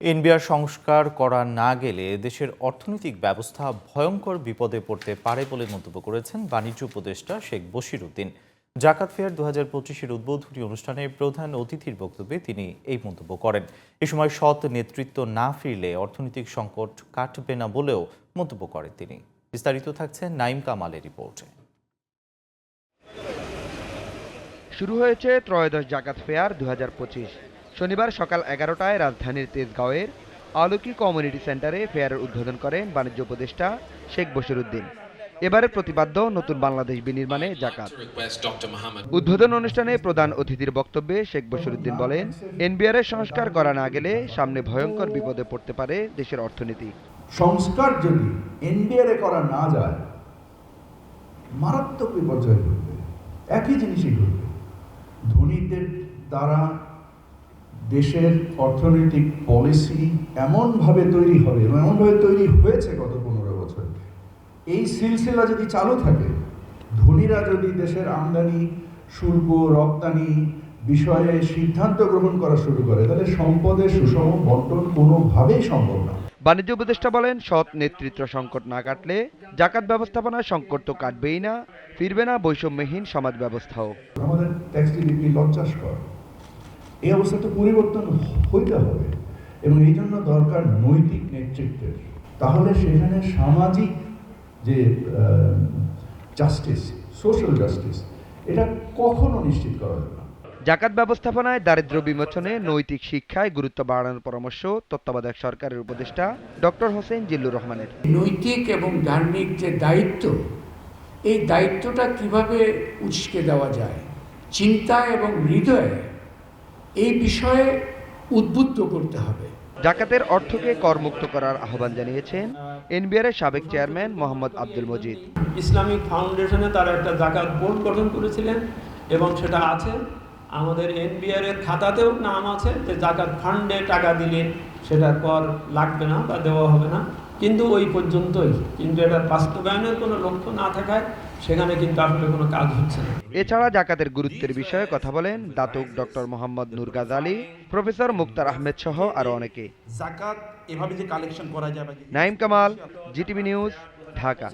NBR সংস্কার করা না গেলে দেশের অর্থনৈতিক ব্যবস্থা ভয়ঙ্কর বিপদে পড়তে পারে বলে মন্তব্য করেছেন বাণিজ্য উপদেষ্টা শেখ বশির উদ্দিন। জাকাত ফেয়ার দু হাজার পঁচিশের উদ্বোধনী অনুষ্ঠানে প্রধান অতিথির বক্তব্যে তিনি এই মন্তব্য করেন। এ সময় সৎ নেতৃত্ব না ফিরলে অর্থনৈতিক সংকট কাটবে না বলেও মন্তব্য করেন তিনি। বিস্তারিত থাকছে নাইম কামালের রিপোর্টে। শুরু হয়েছে ত্রয়োদশ জাকাত ফেয়ার দু শনিবার সকাল এগারোটায় রাজধানীর তেজগাঁওয়ের আলোকি কমিউনিটি সেন্টারে ফেয়ারের উদ্বোধন করেন বাণিজ্য উপদেষ্টা শেখ বশিরউদ্দিন এবারের প্রতিপাদ্য নতুন বাংলাদেশ বিনির্মাণে জাকাত। উদ্বোধন অনুষ্ঠানে প্রধান অতিথির বক্তব্যে শেখ বশিরউদ্দিন বলেন, এনবিআর সংস্কার করা না গেলে সামনে ভয়ঙ্কর বিপদে পড়তে পারে দেশের অর্থনীতি। সংস্কার যদি এনবিআরে করা না যায়, মারাত্মক বিপর্যয় ঘটবে। একই জিনিসই ঘটবে। ধনীদের দ্বারা দেশের অর্থনৈতিক পলিসি এমনভাবে তৈরি হবে এবং এমনভাবে তৈরি হয়েছে গত পনেরো বছর। এই সিলসিলা যদি চালু থাকে ধনীরা যদি দেশের আমদানি শুল্ক রপ্তানি বিষয়ে সিদ্ধান্ত গ্রহণ করা শুরু করে তাহলে সম্পদের সুষম বন্টন কোনোভাবেই সম্ভব না। বাণিজ্য উপদেষ্টা বলেন সৎ নেতৃত্ব সংকট না কাটলে জাকাত ব্যবস্থাপনার সংকট তো কাটবেই না ফিরবে না বৈষম্যহীন সমাজ ব্যবস্থাও। আমাদের ট্যাক্স ডিলিপি লজ্জাস্কর। এই অবস্থা তো পরিবর্তন হইতে হবে। এবং এই জন্য দরকার নৈতিক নেতৃত্বের। তাহলে সেখানে সামাজিক যে জাস্টিস সোশ্যাল জাস্টিস এটা কখনো নিশ্চিত করা যাবে না। জাকাত ব্যবস্থাপনায় দারিদ্র বিমোচনে নৈতিক শিক্ষায় গুরুত্ব বাড়ানোর পরামর্শ তত্ত্বাবধায়ক সরকারের উপদেষ্টা ডক্টর হোসেন জিল্লুর রহমানের। নৈতিক এবং ধার্মিক যে দায়িত্ব এই দায়িত্বটা কীভাবে উস্কে দেওয়া যায়? চিন্তা এবং হৃদয়ে এই বিষয়ে উদ্বুদ্ধ করতে হবে। জাকাতের অর্থকে করমুক্ত করার আহ্বান জানিয়েছেন এনবিআর এর সাবেক চেয়ারম্যান মোহাম্মদ আব্দুল মজিদ। ইসলামিক ফাউন্ডেশনে তারা একটা জাকাত বোর্ড গঠন করেছিলেন এবং সেটা আছে। আমাদের এনবিআর এর খাতাতেও নাম আছে যে জাকাত ফান্ডে টাকা দিলে সেটা কর লাগবে না বা দেওয়া হবে না। কিন্তু ওই পর্যন্তই। কিন্তু এটা বাস্তবায়নের কোনো লক্ষ্য না থাকায় সেখানে কিন্তু আসলে কোনো কাজ হচ্ছে না। এছাড়া জাকাতের গুরুত্বের বিষয়ে কথা বলেন দাতক ডক্টর মোহাম্মদ নুরগাজ আলী প্রফেসর মুক্তার আহমেদ সহ আরও অনেকে। জাকাত এভাবে যে কালেকশন করা যাবে নাইম কামাল জিটিভি নিউজ ঢাকা।